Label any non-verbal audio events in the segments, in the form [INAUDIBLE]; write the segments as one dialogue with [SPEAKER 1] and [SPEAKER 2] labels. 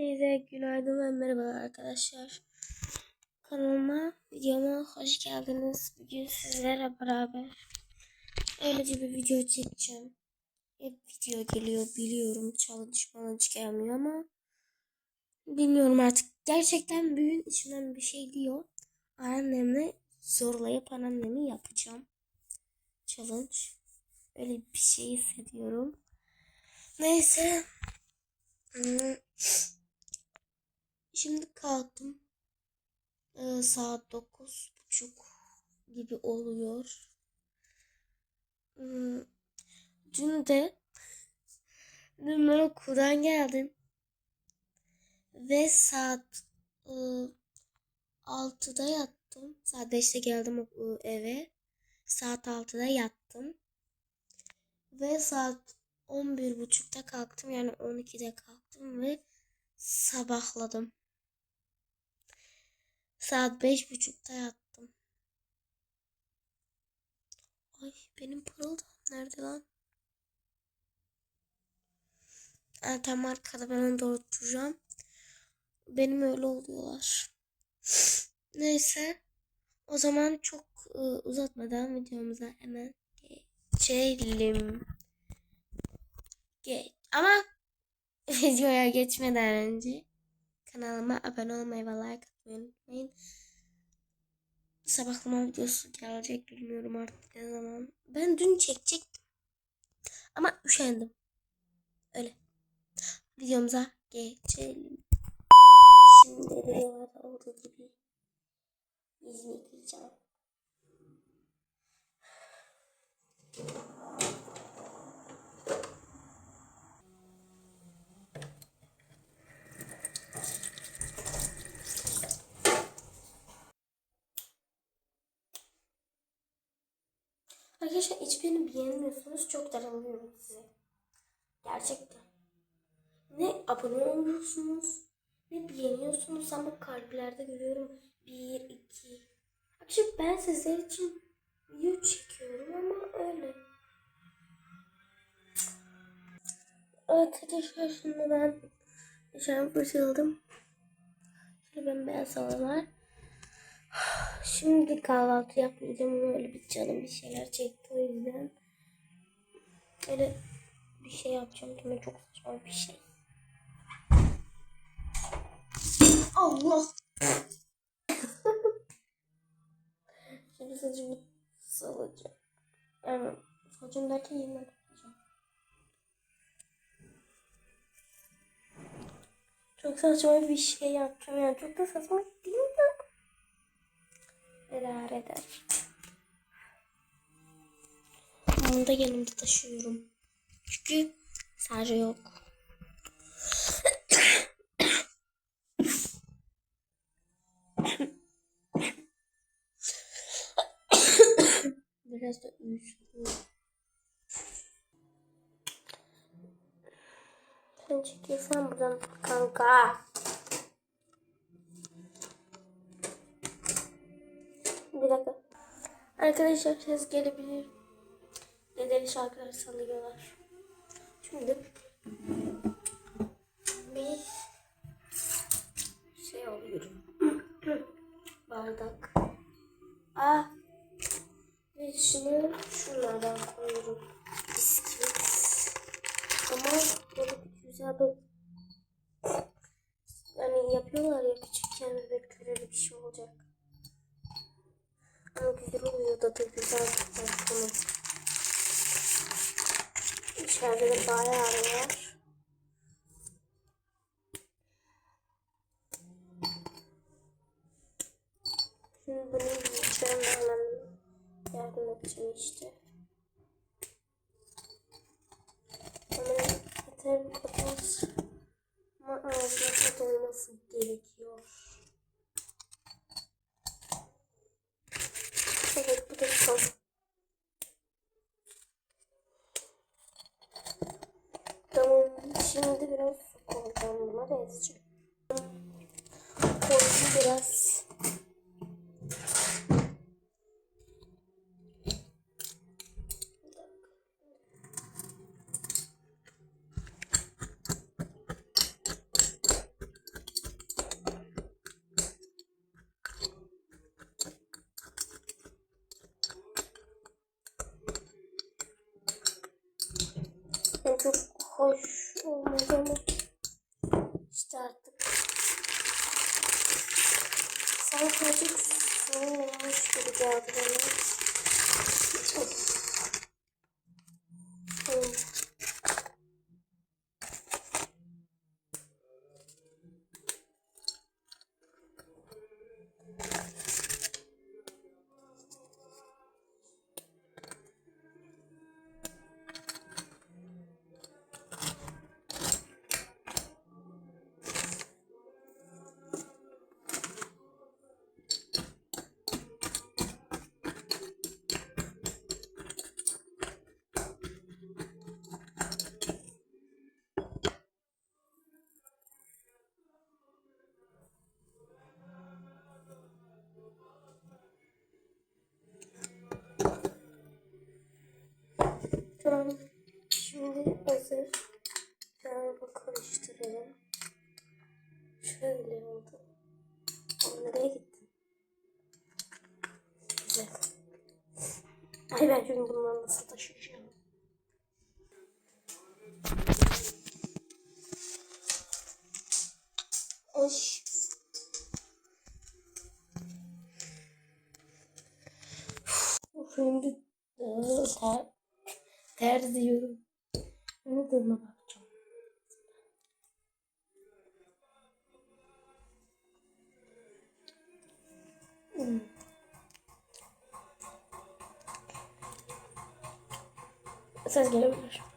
[SPEAKER 1] Hepinize günaydın ve merhaba arkadaşlar. Kanalıma, videoma hoş geldiniz. Bugün sizlerle beraber öylece bir video çekeceğim. Hep video geliyor biliyorum. Challenge challenge gelmiyor ama bilmiyorum artık. Gerçekten büyüğün içimden bir şey diyor. Annemle zorlayıp anneannemi yapacağım. Challenge. Öyle bir şey hissediyorum. Neyse. Hmm. Şimdi kalktım. Ee, saat dokuz buçuk gibi oluyor. Hmm. Dün de dün ben okuldan geldim. Ve saat e, 6'da yattım. Saat 5'te geldim o- eve. Saat 6'da yattım. Ve saat 11.30'da kalktım. Yani 12'de kalktım ve sabahladım. Saat 5.30'da yattım. Ay benim pırıldı. Nerede lan? Ha, tam arkada ben onu doğrultacağım. Benim öyle oluyorlar. Neyse. O zaman çok e, uzatmadan videomuza hemen geçelim. Geç. Ama [LAUGHS] videoya geçmeden önce kanalıma abone olmayı ve like unutmayın. Sabahlama videosu gelecek bilmiyorum artık ne zaman. Ben dün çekecektim. Ama üşendim. Öyle. Videomuza geçelim. Şimdi videolarda olduğu gibi yüzümü yıkayacağım. Arkadaşlar beğenmiyorsunuz. Çok daralıyorum size. Gerçekten. Ne abone oluyorsunuz ne beğeniyorsunuz ama kalplerde görüyorum. Bir, iki. Arkadaşlar ben sizler için video çekiyorum ama öyle. Arkadaşlar şimdi ben dışarı fırçaladım. Şöyle ben beyaz var. [SIGHS] Şimdi kahvaltı yapmayacağım öyle bir canım bir şeyler çekti o yüzden. Öyle bir şey yapacağım değil Çok saçma bir şey. Allah. Şimdi saçımı salacağım. Yani saçım derken yeniden takacağım. Çok saçma bir şey yapacağım yani çok da saçma değil mi? idare eder. Onu da yanımda taşıyorum. Çünkü sadece yok. Biraz da uyuştum. Sen çekilsen buradan kanka. Bir dakika. Arkadaşlar ses gelebilir. Nedeni şarkıları salıyorlar. Şimdi bir şey alıyorum. [CLEARS THROAT] Bardak. Ah. Ve şunu şunlardan koyuyorum. Bisküvit. Ama böyle güzel bir yani yapıyorlar ya küçükken bebeklere bir şey olacak. Ama güzel oluyor da da güzel bunu. İçeride de bayağı var. 辈子去 açık soğumuş gibi geldi. Çok. Tamam. Şimdi hazır. Galiba karıştıralım. Şöyle oldu. O nereye gitti? Güzel. Ay ben şimdi bunları nasıl taşıyacağım? Oş. Şimdi ıı, ter, ter diyorum. Şimdi tadına bakacağım. Hmm. Ses gelebilir.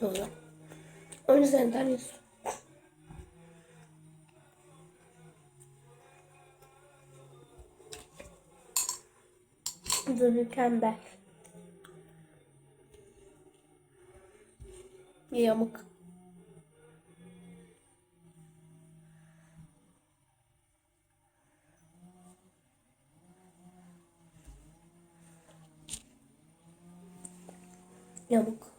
[SPEAKER 1] Doğru. Onun üzerinden yüz. Bu mükemmel. Yamuk. Yamuk.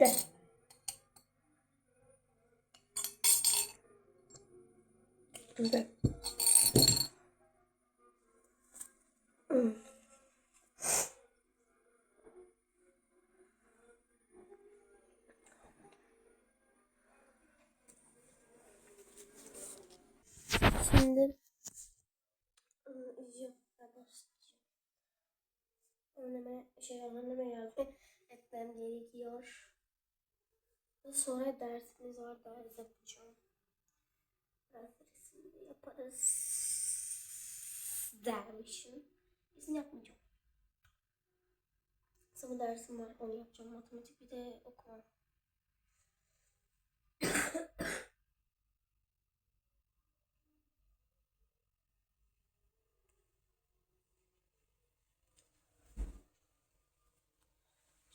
[SPEAKER 1] De. Güzel. Şimdi ıı, başlayacağım. Anneme şey anneme yardım etmem gerekiyor. Sonra dersimiz var ders yapacağım. Ders resimde yaparız dermişim. Resim yapmayacağım. Sonra dersim var onu yapacağım. Matematik bir de okuma.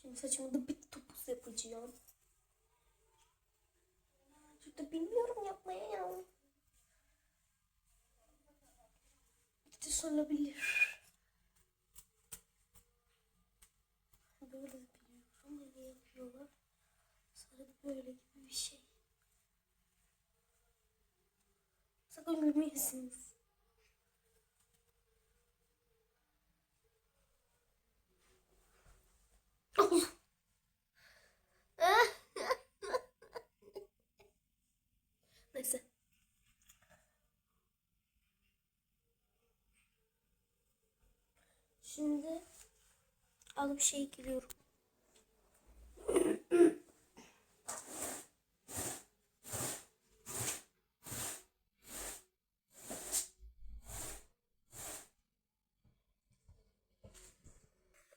[SPEAKER 1] Şimdi saçımı da bir topuz yapacağım. Şurada bilmiyorum yapmaya ya. İşte sorulabilir. Böyle biliyorum. Böyle yapıyorlar. Sonra böyle gibi bir şey. Sakın gülmeyesiniz. Neyse. Şimdi alıp şey giriyorum.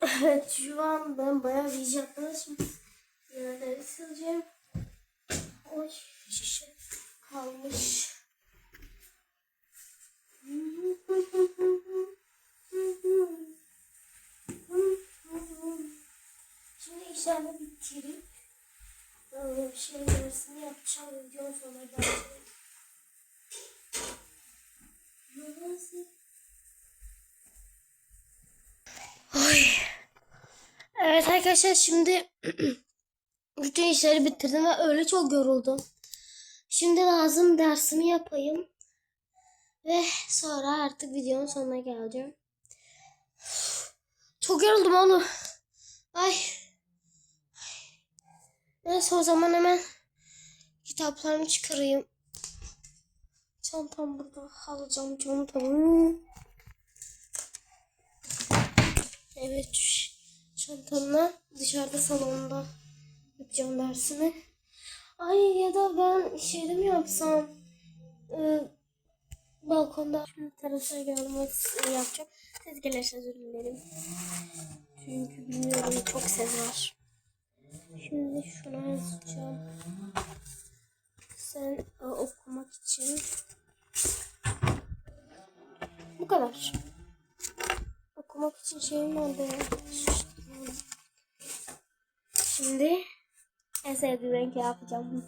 [SPEAKER 1] Evet şu an ben bayağı yapmışım. Yerleri sileceğim. Oy şişe kalmış. [LAUGHS] Şimdi işlerimi bitirip şey dersini yapacağım. Videonun sonuna geleceğim. Oy. Evet arkadaşlar şimdi [CLEARS THROAT] bütün işleri bitirdim ve öyle çok yoruldum. Şimdi lazım dersimi yapayım. Ve sonra artık videonun sonuna geleceğim. Çok yoruldum oğlum. Ay. Neyse o zaman hemen kitaplarımı çıkarayım. Çantam burada. Alacağım çantamı. Evet çantamla dışarıda salonda yapacağım dersimi. Ay ya da ben şeyde mi yapsam? Ee, balkonda terasa gelmek yapacağım. Ses gelirse özür dilerim. Çünkü bilmiyorum çok ses var. Şimdi şuna yazacağım. Sen e, okumak için. Bu kadar. Okumak için şeyim ya? Şimdi en sevdiğim renk yapacağım.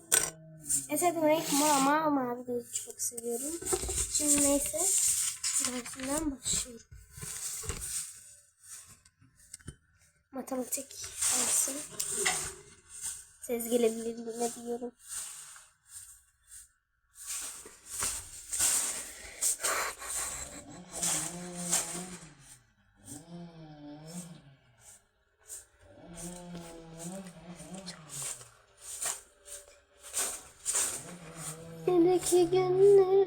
[SPEAKER 1] En sevdiğim renk mavi mavi de çok seviyorum. Şimdi neyse dersinden başlıyorum. Matematik dersi. Ses gelebilir mi diyorum. Yedeki günlerim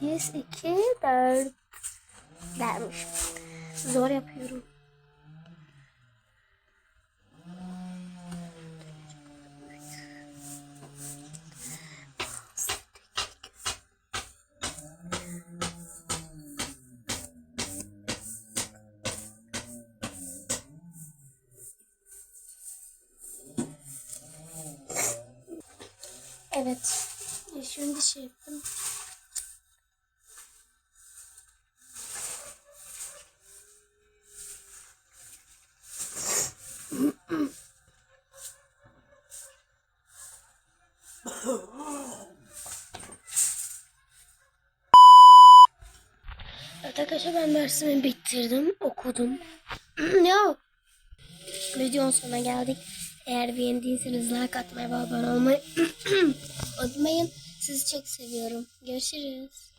[SPEAKER 1] 8, 2, 4 dermiş. Zor yapıyorum. Evet. Şimdi şey yaptım. Dersimi bitirdim, okudum. [CLEARS THROAT] ya videonun sonuna geldik. Eğer beğendiyseniz like atmayı ve abone olmayı [CLEARS THROAT] unutmayın. Sizi çok seviyorum. Görüşürüz.